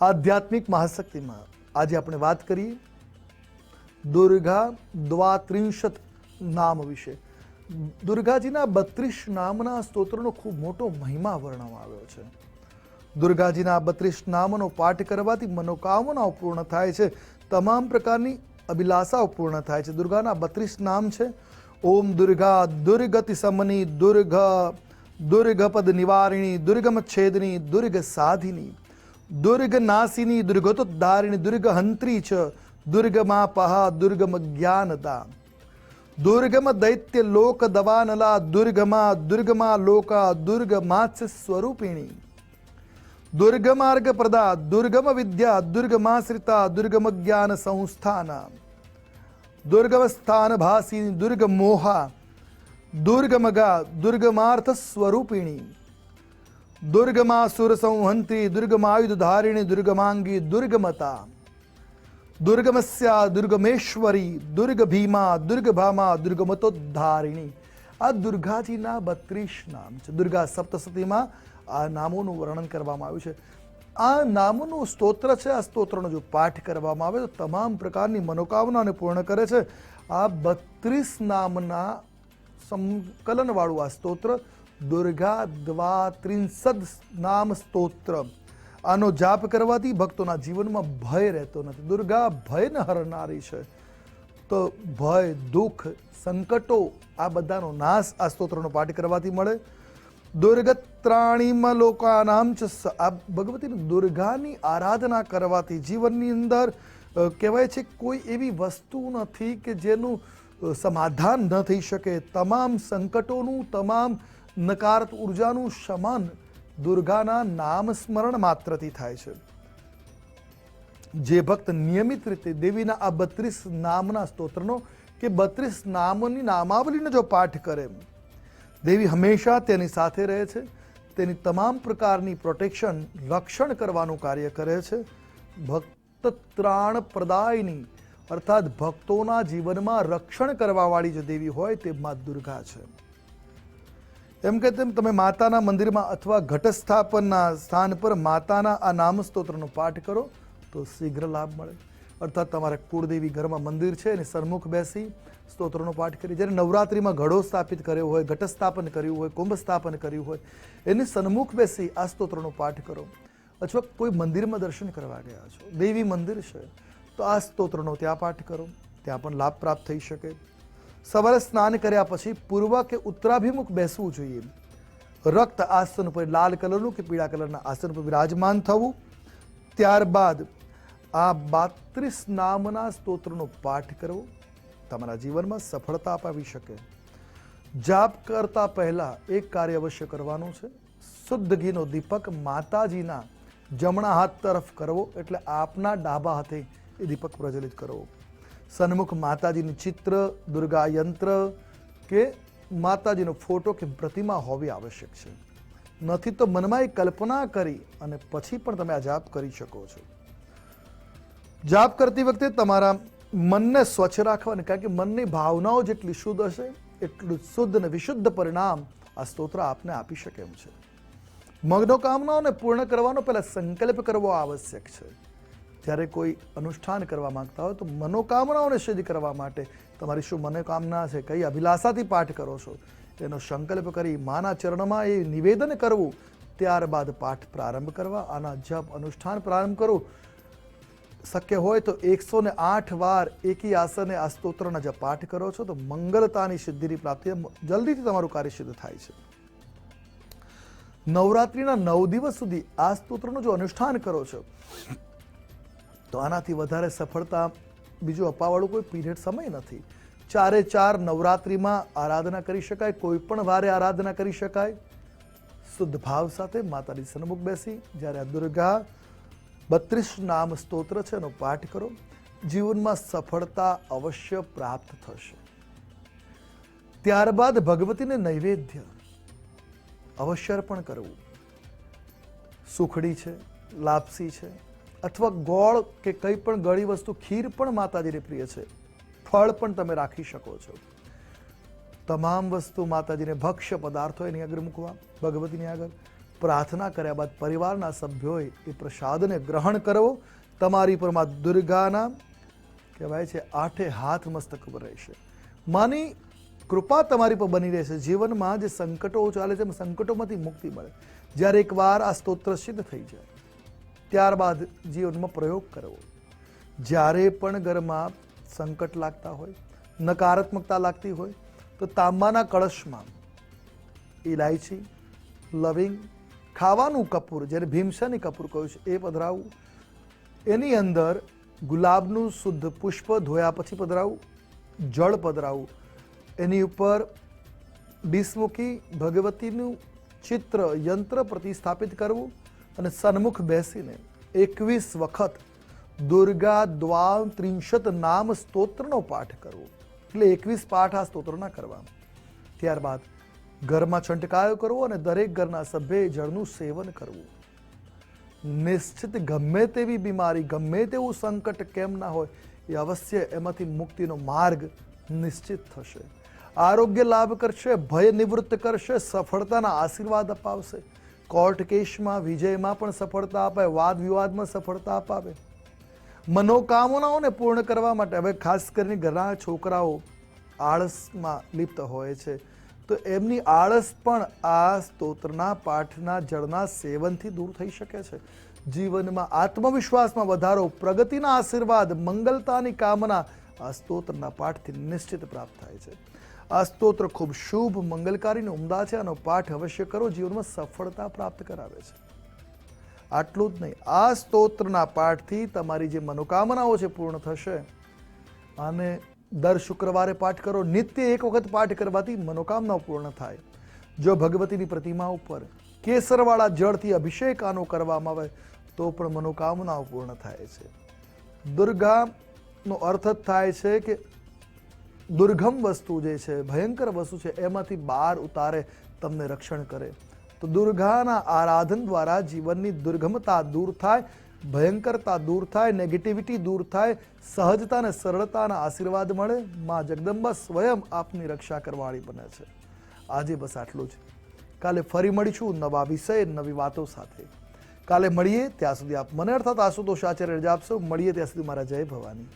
આધ્યાત્મિક મહાશક્તિમાં આજે આપણે વાત કરીએ દુર્ગા દ્વાત્રિંશત નામ વિશે. દુર્ગાજીના બત્રીસ નામના સ્તોત્રનો ખૂબ મોટો મહિમા વર્ણવવામાં આવ્યો છે. દુર્ગાજીના બત્રીસ નામનો પાઠ કરવાથી મનોકામનાઓ પૂર્ણ થાય છે. તમામ પ્રકારની અભિલાષાઓ પૂર્ણ થાય છે. દુર્ગાના બત્રીસ નામ છે, ઓમ દુર્ગા દુર્ગતિ સમની દુર્ગ, દુર્ગપદ નિવારિણી, દુર્ગમ છેદની, દુર્ગ સાધિની. દુર્ગ નાસિની દુર્ગતોદ્ધારિણી દુર્ગ હંત્રી છ દુર્ગમાં પહા દુર્ગમ જ્ઞાનતા દુર્ગમ દૈત્ય લોક દવાનલા દુર્ગમાં દુર્ગમાં લોકા દુર્ગમાત્સ્ય સ્વરૂપિણી દુર્ગમાર્ગ પ્રદા દુર્ગમ વિદ્યા દુર્ગમાશ્રિતા દુર્ગમ જ્ઞાન સંસ્થાન દુર્ગમ સ્થાન ભાસિની દુર્ગ મોહા દુર્ગમગા દુર્ગમાર્થ સ્વરૂપિણી દુર્ગમાસુર સંહંતી દુર્ગમાયુધ ધારિણી દુર્ગમાંગી દુર્ગમતા દુર્ગમસ્યા દુર્ગમેશ્વરી દુર્ગ ભીમા દુર્ગભામા દુર્ગમતોદ્ધારિણી આ દુર્ગાજીના બત્રીસ નામ છે દુર્ગા સપ્તસતીમાં આ નામોનું વર્ણન કરવામાં આવ્યું છે। આ નામોનું સ્તોત્ર છે। આ સ્તોત્રનો જો પાઠ કરવામાં આવે તો તમામ પ્રકારની મનોકામનાને પૂર્ણ કરે છે। આ બત્રીસ નામના સંકલનવાળું આ સ્તોત્ર દુર્ગા દ્વા ત્રિંસદ નામ સ્તોત્ર આનો જાપ કરવાથી ભક્તોના જીવનમાં ભય રહેતો નથી. દુર્ગા ભયને હરનારી છે. તો ભય, દુઃખ, સંકટો આ બધાનો નાશ આ સ્તોત્રનો પાઠ કરવાથી મળે. દુર્ગત્રાણીમાં લોકાનામ ચ આ ભગવતી દુર્ગાની આરાધના કરવાથી જીવનની અંદર કહેવાય છે કોઈ એવી વસ્તુ નથી કે જેનું સમાધાન ન થઈ શકે. તમામ સંકટોનું, તમામ નકારત ઉર્જાનું શમન દુર્ગાના નામ સ્મરણ માત્રથી થાય છે. જે ભક્ત નિયમિત રીતે દેવીના આ બત્રીસ નામના સ્તોત્રનો કે બત્રીસ નામોની નામાવલીનો જો પાઠ કરે, દેવી હંમેશા તેની સાથે રહે છે. તેની તમામ પ્રકારની પ્રોટેક્શન, રક્ષણ કરવાનું કાર્ય કરે છે. ભક્ત ત્રાણ પ્રદાયની અર્થાત ભક્તોના જીવનમાં રક્ષણ કરવાવાળી જે દેવી હોય તે મા દુર્ગા છે. એમ કે તેમ તમે માતાના મંદિરમાં અથવા ઘટસ્થાપનના સ્થાન પર માતાના આ નામ સ્તોત્રનો પાઠ કરો, તો શીઘ્ર લાભ મળે. અર્થાત તમારા કુળદેવી ઘરમાં મંદિર છે, એની સન્મુખ બેસી સ્તોત્રનો પાઠ કરી. જ્યારે નવરાત્રિમાં ઘડો સ્થાપિત કર્યો હોય, ઘટસ્થાપન કર્યું હોય, કુંભ સ્થાપન કર્યું હોય, એની સન્મુખ બેસી આ સ્તોત્રનો પાઠ કરો. અથવા કોઈ મંદિરમાં દર્શન કરવા ગયા છો. દેવી મંદિર છે. તો આ સ્તોત્રનો ત્યાં પાઠ કરો. ત્યાં પણ લાભ પ્રાપ્ત થઈ શકે. સવારે સ્નાન કર્યા પછી પૂર્વ કે ઉત્તરાભિમુખ બેસવું જોઈએ. રક્ત આસન ઉપર લાલ કલરનું કે પીળા કલરના આસન પર વિરાજમાન થવું. ત્યારબાદ આ બાત્રીસ નામના સ્તોત્રનો પાઠ કરવો. તમારા જીવનમાં સફળતા અપાવી શકે. જાપ કરતા પહેલા એક કાર્ય અવશ્ય કરવાનું છે. શુદ્ધ ઘીનો દીપક માતાજીના જમણા હાથ તરફ કરવો એટલે આપના ડાબા હાથે એ દીપક પ્રજ્વલિત કરો સન્મુખ માતાજીનું ચિત્ર દુર્ગા યંત્ર કે માતાજીનો ફોટો કે પ્રતિમા હોવી આવશ્યક છે નથી તો મનમાં એ કલ્પના કરી અને પછી પણ તમે આ જાપ કરી શકો છો જાપ કરતી વખતે તમારા મનને સ્વચ્છ રાખવાની કારણ કે મનની ભાવનાઓ જેટલી શુદ્ધ હશે એટલું શુદ્ધ અને વિશુદ્ધ પરિણામ આ સ્તોત્ર આપને આપી શકે એમ છે। મનોકામનાઓને પૂર્ણ કરવાનો પહેલા સંકલ્પ કરવો આવશ્યક છે। જ્યારે કોઈ અનુષ્ઠાન કરવા માંગતા હોય તો મનોકામનાઓને સિદ્ધ કરવા માટે તમારી શું મનોકામના છે, કઈ અભિલાષાથી પાઠ કરો છો? એનો સંકલ્પ કરી માના ચરણમાં એ નિવેદન કરવું. ત્યારબાદ પાઠ પ્રારંભ કરવા, આના જપ અનુષ્ઠાન પ્રારંભ કરવું શક્ય હોય તો એકસો ને આઠ વાર એકી આસને આ સ્તોત્રના જે પાઠ કરો છો, તો મંગલતાની સિદ્ધિની પ્રાપ્તિ જલ્દીથી તમારું કાર્ય સિદ્ધ થાય છે. નવરાત્રિના નવ દિવસ સુધી આ સ્તોત્રનું જો અનુષ્ઠાન કરો છો તો આનાથી વધારે સફળતા બીજું અપાવાળું કોઈ પીરિયડ સમય નથી. ચારે ચાર નવરાત્રિમાં આરાધના કરી શકાય, કોઈ પણ વારે આરાધના કરી શકાય. શુદ્ધ ભાવ સાથે માતાની સન્મુખ બેસી. જ્યારે આ દુર્ગા બત્રીસ નામ સ્તોત્ર છે, એનો પાઠ કરો. જીવનમાં સફળતા અવશ્ય પ્રાપ્ત થશે. ત્યારબાદ ભગવતીને નૈવેદ્ય અવશ્ય અર્પણ કરવું. સુખડી છે, લાપસી છે અથવા ગોળ કે કંઈ પણ ગળી વસ્તુ, ખીર પણ માતાજીને પ્રિય છે. ફળ પણ તમે રાખી શકો છો. તમામ વસ્તુ માતાજીને ભક્ષ્ય પદાર્થો એની આગળ મૂકવા, ભગવતીની આગળ. પ્રાર્થના કર્યા બાદ પરિવારના સભ્યોએ એ પ્રસાદને ગ્રહણ કરવો. તમારી પરમાં દુર્ગાના કહેવાય છે, આઠે હાથ મસ્તક પર રહેશે. માની કૃપા તમારી પર બની રહેશે. જીવનમાં જે સંકટો ચાલે છે સંકટોમાંથી મુક્તિ મળે. જ્યારે એકવાર આ સ્તોત્ર સિદ્ધ થઈ જાય. ત્યારબાદ જીવનમાં પ્રયોગ કરવો. જ્યારે પણ ઘરમાં સંકટ લાગતા હોય, નકારાત્મકતા લાગતી હોય, તો તાંબાના કળશમાં ઇલાયચી લવિંગ, ખાવાનું કપૂર જ્યારે ભીમસેની કપૂર કહ્યું છે, એ પધરાવવું એની અંદર ગુલાબનું શુદ્ધ પુષ્પ ધોયા પછી પધરાવવું જળ પધરાવવું એની ઉપર ડીશ ભગવતીનું ચિત્ર યંત્ર પ્રતિસ્થાપિત કરવું અને સન્મુખ બેસીને એકવીસ વખત દુર્ગા દ્વા ત્રિંશત નામ સ્તોત્રનો પાઠ કરવો. એટલે એકવીસ પાઠ આ સ્તોત્રના કરવા ત્યારબાદ ઘરમાં છંટકાયો કરવો અને દરેક ઘરના સભ્યએ જળનું સેવન કરવું. નિશ્ચિત ગમે તેવી બીમારી, ગમે તેવું સંકટ કેમ ના હોય, એ અવશ્ય એમાંથી મુક્તિનો માર્ગ નિશ્ચિત થશે. આરોગ્ય લાભ કરશે, ભય નિવૃત્ત કરશે, સફળતાના આશીર્વાદ અપાવશે. કોર્ટ કેસમાં વિજયમાં પણ સફળતા અપાય વાદ વિવાદમાં સફળતા અપાવે. મનોકામનાઓને પૂર્ણ કરવા માટે, હવે ખાસ કરીને ઘણા છોકરાઓ આળસમાં લિપ્ત હોય છે. તો એમની આળસ પણ આ સ્તોત્રના પાઠના જળના સેવનથી દૂર થઈ શકે છે. જીવનમાં આત્મવિશ્વાસમાં વધારો, પ્રગતિના આશીર્વાદ, મંગલતાની કામના આ સ્તોત્રના પાઠથી નિશ્ચિત પ્રાપ્ત થાય છે. આ સ્તોત્ર ખૂબ શુભ, મંગલકારી ઉમદા છે આનો પાઠ અવશ્ય કરો. જીવનમાં સફળતા પ્રાપ્ત કરાવે છે. આટલું જ નહીં, આ સ્તોત્રના પાઠથી તમારી જે મનોકામનાઓ છે પૂર્ણ થશે. અને દર શુક્રવારે પાઠ કરો. નિત્ય એક વખત પાઠ કરવાથી મનોકામનાઓ પૂર્ણ થાય. જો ભગવતીની પ્રતિમા ઉપર કેસરવાળા જળથી અભિષેક આનો કરવામાં આવે, તો પણ મનોકામનાઓ પૂર્ણ થાય છે. દુર્ગાનો અર્થ જ થાય છે કે દુર્ગમ વસ્તુ જે છે, ભયંકર વસ્તુ છે, એમાંથી બહાર ઉતારે તમને રક્ષણ કરે. તો દુર્ગાના આરાધન દ્વારા જીવનની દુર્ગમતા દૂર થાય, ભયંકરતા દૂર થાય નેગેટિવિટી દૂર થાય, સહજતા અને સરળતાના આશીર્વાદ મળે, માં જગદંબા સ્વયં આપની રક્ષા કરવાળી બને છે. આજે બસ આટલું જ. કાલે ફરી મળીશું નવા વિષય, નવી વાતો સાથે. કાલે મળીએ, ત્યાં સુધી આપ મને અર્થાત આશુતોષ આચાર્ય રજા આપશો. મળીએ ત્યાં સુધી મારા જય ભવાની.